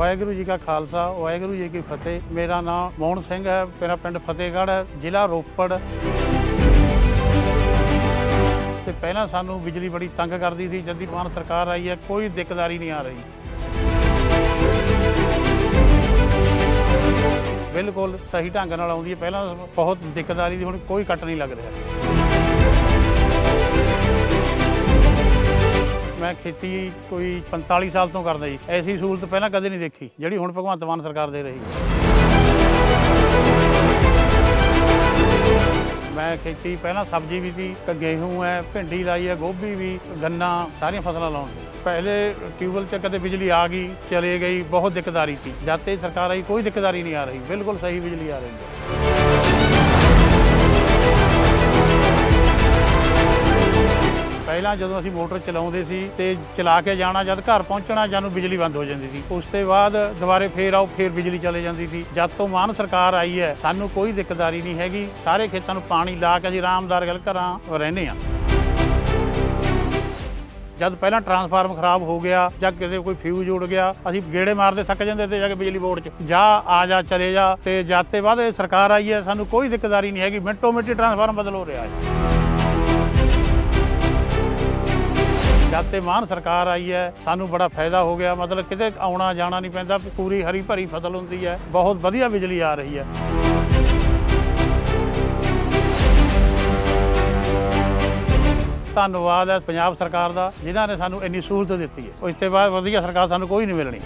ਵਾਹਿਗੁਰੂ ਜੀ ਕਾ ਖਾਲਸਾ, ਵਾਹਿਗੁਰੂ ਜੀ ਕੀ ਫਤਿਹ। ਮੇਰਾ ਨਾਮ ਮੋਹਨ ਸਿੰਘ ਹੈ, ਮੇਰਾ ਪਿੰਡ ਫਤਿਹਗੜ੍ਹ ਹੈ, ਜ਼ਿਲ੍ਹਾ ਰੋਪੜ। ਤੇ ਪਹਿਲਾਂ ਸਾਨੂੰ ਬਿਜਲੀ ਬੜੀ ਤੰਗ ਕਰਦੀ ਸੀ, ਜਦ ਦੀ ਮਾਨ ਸਰਕਾਰ ਆਈ ਹੈ, ਕੋਈ ਦਿੱਕਦਾਰੀ ਨਹੀਂ ਆ ਰਹੀ। ਬਿਲਕੁਲ ਸਹੀ ਢੰਗ ਨਾਲ ਆਉਂਦੀ ਹੈ, ਪਹਿਲਾਂ ਬਹੁਤ ਦਿੱਕਦਾਰੀ ਦੀ, ਹੁਣ ਕੋਈ ਕੱਟ ਨਹੀਂ ਲੱਗ ਰਿਹਾ। ਮੈਂ ਖੇਤੀ ਕੋਈ 45 ਸਾਲ ਤੋਂ ਕਰਦਾ ਜੀ। ਐਸੀ ਸਹੂਲਤ ਪਹਿਲਾਂ ਕਦੇ ਨਹੀਂ ਦੇਖੀ, ਜਿਹੜੀ ਹੁਣ ਭਗਵੰਤ ਮਾਨ ਸਰਕਾਰ ਦੇ ਰਹੀ ਮੈਂ ਖੇਤੀ ਪਹਿਲਾਂ ਸਬਜ਼ੀ ਵੀ ਸੀ, ਕ- ਗੇਹੂੰ ਹੈ, ਭਿੰਡੀ ਲਾਈ ਹੈ, ਗੋਭੀ ਵੀ, ਗੰਨਾ, ਸਾਰੀਆਂ ਫਸਲਾਂ ਲਾਉਣ ਦੀ। ਪਹਿਲੇ ਟਿਊਬਲ 'ਚ ਕਦੇ ਬਿਜਲੀ ਆ ਗਈ, ਚਲੇ ਗਈ, ਬਹੁਤ ਦਿੱਕਦਾਰੀ ਸੀ। ਜਦ ਤੇ ਸਰਕਾਰ ਆਈ, ਕੋਈ ਦਿੱਕਦਾਰੀ ਨਹੀਂ ਆ ਰਹੀ, ਬਿਲਕੁਲ ਸਹੀ ਬਿਜਲੀ ਆ ਰਹੀ ਹੈ। ਪਹਿਲਾਂ ਜਦੋਂ ਅਸੀਂ ਮੋਟਰ ਚਲਾਉਂਦੇ ਸੀ ਤੇ ਚਲਾ ਕੇ ਜਾਣਾ, ਜਦ ਘਰ ਪਹੁੰਚਣਾ ਜਾਨੂੰ ਬਿਜਲੀ ਬੰਦ ਹੋ ਜਾਂਦੀ ਸੀ। ਉਸ ਤੋਂ ਬਾਅਦ ਦੁਬਾਰੇ ਫੇਰ ਆਓ, ਫੇਰ ਬਿਜਲੀ ਚਲੇ ਜਾਂਦੀ ਸੀ। ਜਦ ਤੋਂ ਮਾਨ ਸਰਕਾਰ ਆਈ ਹੈ, ਸਾਨੂੰ ਕੋਈ ਦਿੱਕਦਾਰੀ ਨਹੀਂ ਹੈਗੀ। ਸਾਰੇ ਖੇਤਾਂ ਨੂੰ ਪਾਣੀ ਲਾ ਕੇ ਅਸੀਂ ਆਰਾਮਦਾਰ ਗੱਲ ਘਰਾਂ ਰਹਿੰਦੇ ਹਾਂ। ਜਦ ਪਹਿਲਾਂ ਟਰਾਂਸਫਾਰਮ ਖਰਾਬ ਹੋ ਗਿਆ, ਜਾਂ ਕਿਤੇ ਕੋਈ ਫਿਊਜ਼ ਉੜ ਗਿਆ, ਅਸੀਂ ਗੇੜੇ ਮਾਰਦੇ ਥੱਕ ਜਾਂਦੇ ਤੇ ਜਾ ਕੇ ਬਿਜਲੀ ਬੋਰਡ 'ਚ, ਜਾ, ਆ ਜਾ, ਚਲੇ ਜਾ। ਤੇ ਜਦ ਤੇ ਬਾਅਦ ਇਹ ਸਰਕਾਰ ਆਈ ਹੈ, ਸਾਨੂੰ ਕੋਈ ਦਿੱਕਦਾਰੀ ਨਹੀਂ ਹੈਗੀ। ਮਿੰਟੋ ਮਿੰਟੀ ਟਰਾਂਸਫਾਰਮ ਬਦਲ ਹੋ ਰਿਹਾ ਹੈ। ਜਦ ਤੇ ਮਾਨ ਸਰਕਾਰ ਆਈ ਹੈ, ਸਾਨੂੰ ਬੜਾ ਫਾਇਦਾ ਹੋ ਗਿਆ। ਮਤਲਬ ਕਿਤੇ ਆਉਣਾ ਜਾਣਾ ਨਹੀਂ ਪੈਂਦਾ, ਪੂਰੀ ਹਰੀ ਭਰੀ ਫਸਲ ਹੁੰਦੀ ਹੈ। ਬਹੁਤ ਵਧੀਆ ਬਿਜਲੀ ਆ ਰਹੀ ਹੈ। ਧੰਨਵਾਦ ਹੈ ਪੰਜਾਬ ਸਰਕਾਰ ਦਾ, ਜਿਨ੍ਹਾਂ ਨੇ ਸਾਨੂੰ ਇੰਨੀ ਸਹੂਲਤ ਦਿੱਤੀ ਹੈ। ਉਸ ਤੋਂ ਬਾਅਦ ਵਧੀਆ ਸਰਕਾਰ ਸਾਨੂੰ ਕੋਈ ਨਹੀਂ ਮਿਲਣੀ।